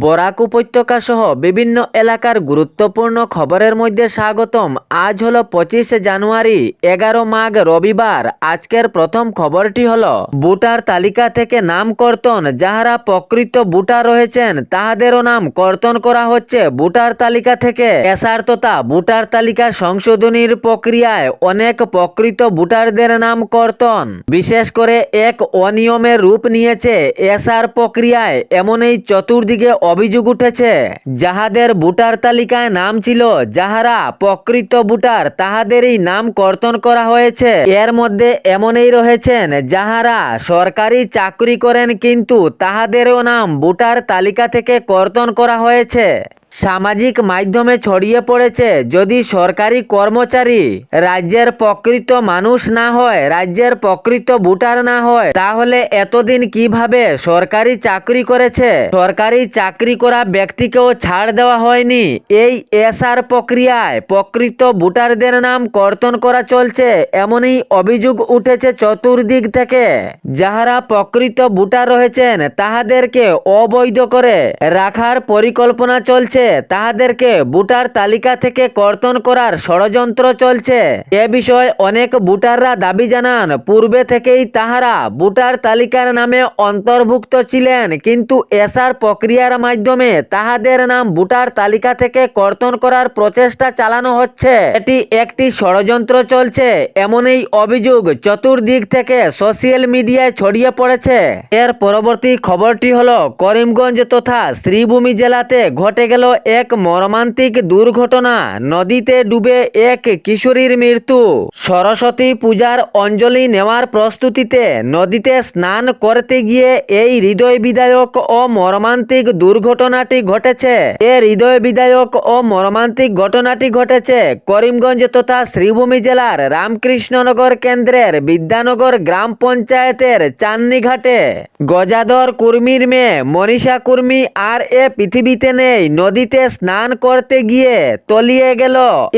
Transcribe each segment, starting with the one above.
বরাক উপত্যকা সহ বিভিন্ন এলাকার গুরুত্বপূর্ণ খবরের মধ্যে স্বাগতম। আজ হলো পঁচিশে জানুয়ারি, এগারো মাঘ রবিবার। আজকের প্রথম খবরটি হলো, ভোটার তালিকা থেকে নাম কর্তন যাহারা প্রকৃত ভোটার রয়েছেন, তাহাদেরও নাম কর্তন করা হচ্ছে ভোটার তালিকা থেকে। এসার তথা ভোটার তালিকা সংশোধনীর প্রক্রিয়ায় অনেক প্রকৃত ভোটারদের নাম কর্তন। বিশেষ করে এক অনিয়মের রূপ নিয়েছে এসআর প্রক্রিয়ায়। এমন এই চতুর্দিকে অভিযোগ উঠেছে, যাহাদের ভোটার তালিকায় নাম ছিল, যাহারা প্রকৃত ভোটার, তাহাদেরই নাম কর্তন করা হয়েছে। এর মধ্যে এমনই রয়েছেন, যাহারা সরকারি চাকরি করেন কিন্তু তাহাদেরও নাম ভোটার তালিকা থেকে কর্তন করা হয়েছে। সামাজিক মাধ্যমে ছড়িয়ে পড়েছে, যদি সরকারি কর্মচারী রাজ্যের প্রকৃত মানুষ না হয়, রাজ্যের প্রকৃত ভোটার না হয়, তাহলে এতদিন কীভাবে সরকারি চাকরি করেছে? সরকারি চাকরি করা ব্যক্তিকেও ছাড় দেওয়া হয়নি। এই এসআর প্রক্রিয়ায় প্রকৃত ভোটারদের নাম কর্তন করা চলছে, এমনই অভিযোগ উঠেছে চতুর্দিক থেকে। যাহারা প্রকৃত ভোটার রয়েছেন, তাহাদেরকে অবৈধ করে রাখার পরিকল্পনা চলছে। তাহাদেরকে ভোটার তালিকা থেকে কর্তন করার ষড়যন্ত্র চলছে। এ বিষয়ে অনেক ভোটাররা দাবি জানান, পূর্বে থেকেই তাহারা ভোটার তালিকার নামে অন্তর্ভুক্ত ছিলেন, কিন্তু এসআর প্রক্রিয়ার মাধ্যমে তাহাদের নাম ভোটার তালিকা থেকে কর্তন করার প্রচেষ্টা চালানো হচ্ছে। এটি একটি ষড়যন্ত্র চলছে, এমনই অভিযোগ চতুর্দিক থেকে সোশ্যাল মিডিয়ায় ছড়িয়ে পড়েছে। এর পরবর্তী খবরটি হলো, করিমগঞ্জ তথা শ্রীভূমি জেলাতে ঘটে গেল এক মর্মান্তিক দুর্ঘটনা। নদীতে ডুবে এক কিশোরীর মৃত্যু। সরস্বতী পূজার অঞ্জলি নেওয়ার প্রস্তুতিতে নদীতে স্নান করতে গিয়ে এই হৃদয় বিদায়ক ও মর্মান্তিক দুর্ঘটনাটি ঘটেছে। এ হৃদয় বিদায়ক ও মর্মান্তিক ঘটনাটি ঘটেছে করিমগঞ্জ তথা শ্রীভূমি জেলার রামকৃষ্ণনগর কেন্দ্রের বিদ্যানগর গ্রাম পঞ্চায়েতের চান্নিঘাটে। গজাধর কুর্মীর মেয়ে মনীষা কুর্মী আর এ পৃথিবীতে নেই নদীতে স্নান করতে গিয়ে তলিয়ে গেল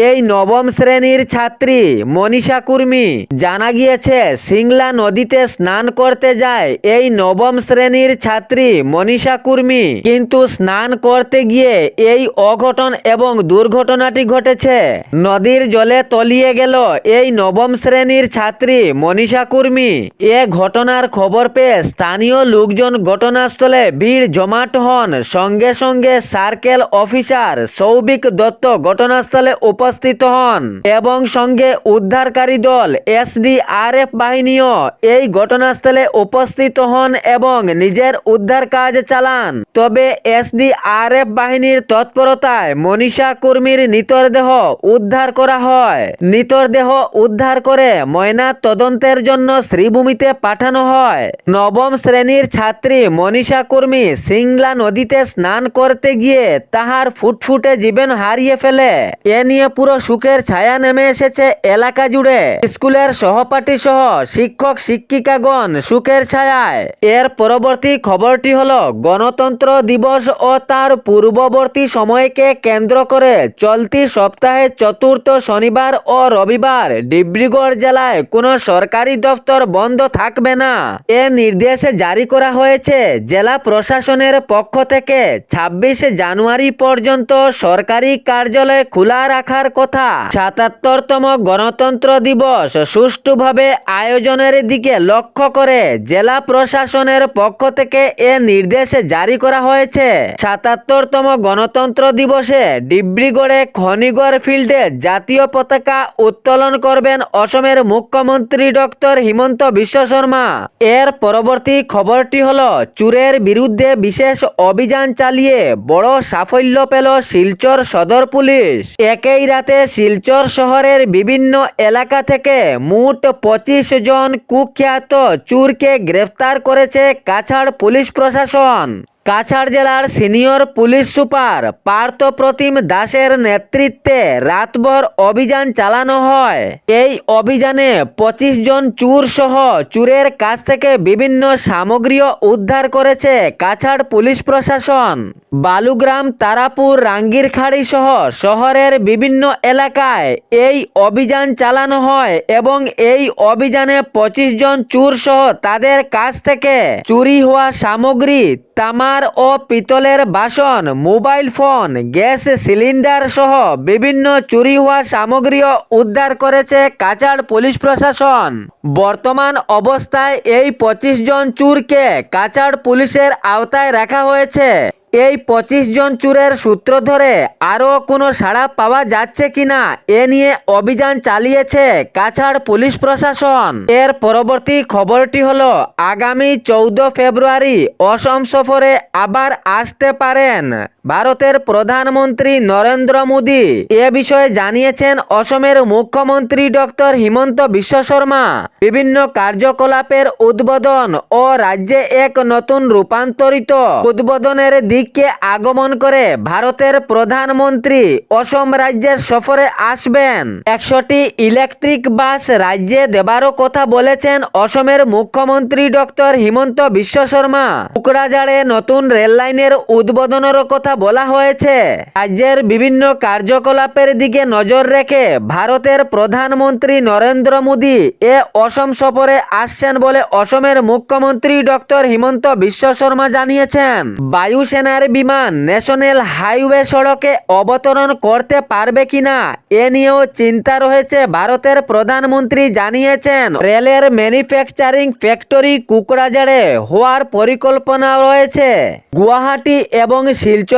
এই নবম শ্রেণির ছাত্রী মনীষা কুর্মী। জানা গিয়েছে, সিংলা নদীতে স্নান করতে যায় এই নবম শ্রেণির ছাত্রী মনীষা কুর্মী। কিন্তু স্নান করতে গিয়ে এই অঘটন এবং দুর্ঘটনাটি ঘটেছে। নদীর জলে তলিয়ে গেল এই নবম শ্রেণির ছাত্রী মনীষা কুর্মী। এ ঘটনার খবর পেয়ে স্থানীয় লোকজন ঘটনাস্থলে ভিড় জমাট হন। সঙ্গে সঙ্গে সার্কেল অফিসার সৌভিক দত্ত ঘটনাস্থলে উপস্থিত হন। এবং সঙ্গে উদ্ধারকারী দল, এসডিআরএফ বাহিনীও এই ঘটনাস্থলে উপস্থিত হন এবং নিজের উদ্ধার কাজ চালান। তবে এসডিআরএফ বাহিনীর তৎপরতায় মনীষা কর্মীর নিতরদেহ উদ্ধার করা হয়। নিতরদেহ উদ্ধার করে ময়না তদন্তের জন্য শ্রীভূমিতে পাঠানো হয়। নবম শ্রেণির ছাত্রী মনীষা কর্মী সিংলা নদীতে স্নান করতে গিয়ে তাহার ফুটফুটে জীবন হারিয়ে ফেলে। এ নিয়ে পুরো সুখের ছায়া নেমে এসেছে এলাকা জুড়ে। স্কুলের সহপাঠী সহ শিক্ষক, শিক্ষিকাগণ সুখের ছায়ায়। এর পরবর্তী খবরটি হল, গণতন্ত্র দিবস ও তার পূর্ববর্তী সময়কে কেন্দ্র করে চলতি সপ্তাহে চতুর্থ শনিবার ও রবিবার ডিব্রুগড় জেলায় কোনো সরকারি দফতর বন্ধ থাকবে না। এ নির্দেশ জারি করা হয়েছে, জেলা প্রশাসনের পক্ষ থেকে ছাব্বিশে জানুয়ারি পর্যন্ত সরকারি কার্যালয় খোলা রাখার কথা। সাতাত্তরতম গণতন্ত্র দিবস সুষ্ঠুভাবে আয়োজনের দিকে লক্ষ্য করে জেলা প্রশাসনের পক্ষ থেকে এ নির্দেশ জারি করা হয়েছে। সাতাত্তরতম গণতন্ত্র দিবসে ডিব্রুগড়ে খনিগড় ফিল্ডে জাতীয় পতাকা উত্তোলন করবেন অসমের মুখ্যমন্ত্রী ডক্টর হিমন্ত বিশ্ব শর্মা। এর পরবর্তী খবরটি হলো, চুরের বিরুদ্ধে বিশেষ অভিযান চালিয়ে বড় সাফল্য পেল শিলচর সদর পুলিশ। একই রাতে শিলচর শহরের বিভিন্ন এলাকা থেকে মোট পঁচিশ জন কুখ্যাত চুরকে গ্রেফতার করেছে কাছাড় পুলিশ প্রশাসন। কাছাড় জেলার senior police super Partha Pratim দাসের নেতৃত্বে রাতভর অভিযান চালানো হয়। এই অভিযানে পঁচিশ জন চুর সহ চুরের কাছ থেকে বিভিন্ন সামগ্রীও উদ্ধার করেছে কাছাড় পুলিশ প্রশাসন। বালুগ্রাম, তারাপুর, রাঙ্গিরখাড়ি সহ শহরের বিভিন্ন এলাকায় এই অভিযান চালানো হয় এবং এই অভিযানে পঁচিশ জন চুর সহ তাদের কাছ থেকে চুরি হওয়া সামগ্রী, তামার ও পিতলের বাসন, মোবাইল ফোন, গ্যাস সিলিন্ডার সহ বিভিন্ন চুরি হওয়া সামগ্রীও উদ্ধার করেছে কাছাড় পুলিশ প্রশাসন। বর্তমান অবস্থায় এই পঁচিশ জন চুরকে কাছাড় পুলিশের আওতায় রাখা হয়েছে। এই পঁচিশ জন চুরের সূত্র ধরে আরও কোনো সাড়া পাওয়া যাচ্ছে কিনা এ নিয়ে অভিযান চালিয়েছে কাছাড় পুলিশ প্রশাসন। এর পরবর্তী খবরটি হল, আগামী চৌদ্দ ফেব্রুয়ারি অসম সফরে আবার আসতে পারেন। ভারতের প্রধানমন্ত্রী নরেন্দ্র মোদী এ বিষয়ে জানিয়েছেন অসমের মুখ্যমন্ত্রী ডক্টর হিমন্ত বিশ্ব শর্মা। বিভিন্ন কার্যকলাপের উদ্বোধন ও রাজ্যে এক নতুন রূপান্তরিত উদ্বোধনের দিককে আগমন করে ভারতের প্রধানমন্ত্রী অসম রাজ্যের সফরে আসবেন। একশোটি ইলেকট্রিক বাস রাজ্যে দেবারও কথা বলেছেন অসমের মুখ্যমন্ত্রী ডক্টর হিমন্ত বিশ্ব শর্মা। কুকড়াঝাড়ে নতুন রেললাইনের উদ্বোধনেরও কথা বলা হয়েছে, রাজ্যের বিভিন্ন কার্যকলাপের দিকে নজর রেখে ভারতের প্রধানমন্ত্রী নরেন্দ্র মোদী এ অসম সফরে আসছেন বলে অসমের মুখ্যমন্ত্রী ডক্টর হিমন্ত বিশ্ব শর্মা জানিয়েছেন। বায়ুসেনার বিমান ন্যাশনাল হাইওয়ে সড়কে অবতরণ করতে পারবে কিনা, এ নিয়েও চিন্তা রয়েছে ভারতের প্রধানমন্ত্রী জানিয়েছেন। রেলের ম্যানুফ্যাকচারিং ফ্যাক্টরি কুকড়াঝাড়ে হওয়ার পরিকল্পনা রয়েছে। গুয়াহাটি এবং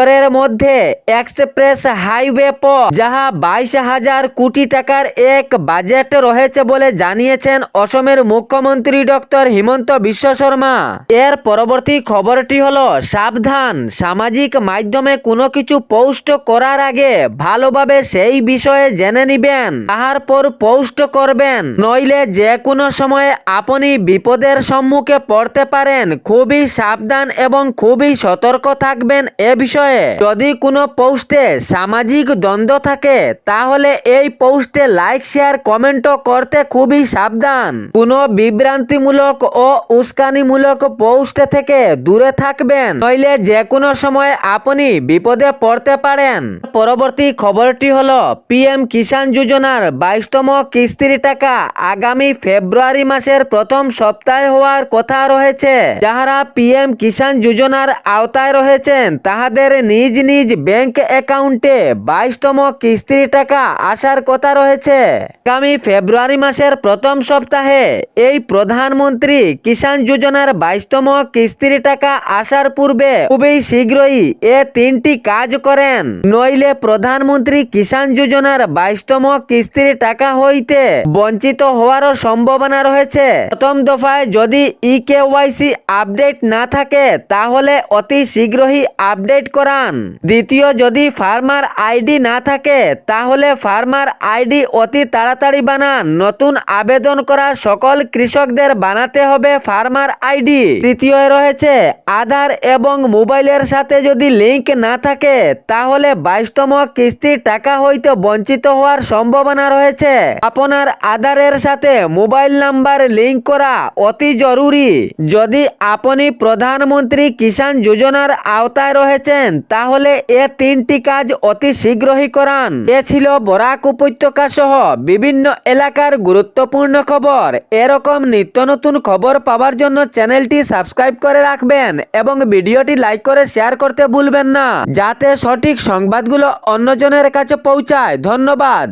শিলচরের মধ্যে এক্সপ্রেস হাইওয়ে পথ, যাহা বাইশ হাজার কোটি টাকার এক বাজেট রয়েছে বলে জানিয়েছেন অসমের মুখ্যমন্ত্রী ডক্টর হিমন্ত বিশ্ব শর্মা। এর পরবর্তী খবরটি হলো, সাবধান, সামাজিক মাধ্যমে কোনো কিছু পোস্ট করার আগে ভালোভাবে সেই বিষয়ে জেনে নিবেন। তাহার পর পোস্ট করবেন। নইলে যে কোনো সময় আপনি বিপদের সম্মুখে পড়তে পারেন। খুবই সাবধান এবং খুবই সতর্ক থাকবেন এ বিষয়ে। যদি কোনো পোস্টে সামাজিক দ্বন্দ্ব থাকে, তাহলে এই পোস্টে লাইক, শেয়ার, কমেন্টও করতে খুবই সাবধান। কোনো বিভ্রান্তিমূলক ও উস্কানিমূলক পোস্ট থেকে দূরে থাকবেন। নইলে যে কোনো সময় আপনি বিপদে পড়তে পারেন। পরবর্তী খবরটি হলো, পিএম কিষাণ যোজনার বাইশতম কিস্তির টাকা আগামী ফেব্রুয়ারি মাসের প্রথম সপ্তাহে হওয়ার কথা রয়েছে। যাহারা পিএম কিষাণ যোজনার আওতায় রয়েছেন, তাহাদের নিজ নিজ ব্যাংক অ্যাকাউন্টে বাইশতম কিস্তির টাকা আসার কথা রয়েছে। আগামী ফেব্রুয়ারি মাসের প্রথম সপ্তাহে এই প্রধানমন্ত্রী কিষাণ যোজনার বাইশতম কিস্তির টাকা আসার পূর্বে খুবই শীঘ্রই এ তিনটি কাজ করেন। নইলে প্রধানমন্ত্রী কিষাণ যোজনার বাইশতম কিস্তির টাকা হইতে বঞ্চিত হওয়ারও সম্ভাবনা রয়েছে। প্রথম দফায় যদি ই কেওয়াইসি আপডেট না থাকে, তাহলে অতি শীঘ্রই আপডেট করান দ্বিতীয়, যদি ফার্মার আইডি না থাকে, তাহলে ফার্মার আইডি অতি তাড়াতাড়ি বানান। নতুন আবেদন করা সকল কৃষকদের বানাতে হবে ফার্মার আইডি। তৃতীয় রয়েছে, আধার এবং মোবাইলের সাথে যদি লিংক না থাকে, তাহলে বাইশতম কিস্তির টাকা হইতে বঞ্চিত হওয়ার সম্ভাবনা রয়েছে। আপনার আধারের সাথে মোবাইল নাম্বার লিংক করা অতি জরুরি। যদি আপনি প্রধানমন্ত্রী কিষাণ যোজনার আওতায় রয়েছেন তাহলে এ তিনটি কাজ অতি শীঘ্রই করান। এ ছিল বরাক উপত্যকা সহ বিভিন্ন এলাকার গুরুত্বপূর্ণ খবর। এরকম নিত্য নতুন খবর পাওয়ার জন্য চ্যানেলটি সাবস্ক্রাইব করে রাখবেন এবং ভিডিওটি লাইক করে শেয়ার করতে ভুলবেন না। যাতে সঠিক সংবাদগুলো অন্যজনের কাছে পৌঁছায়। ধন্যবাদ।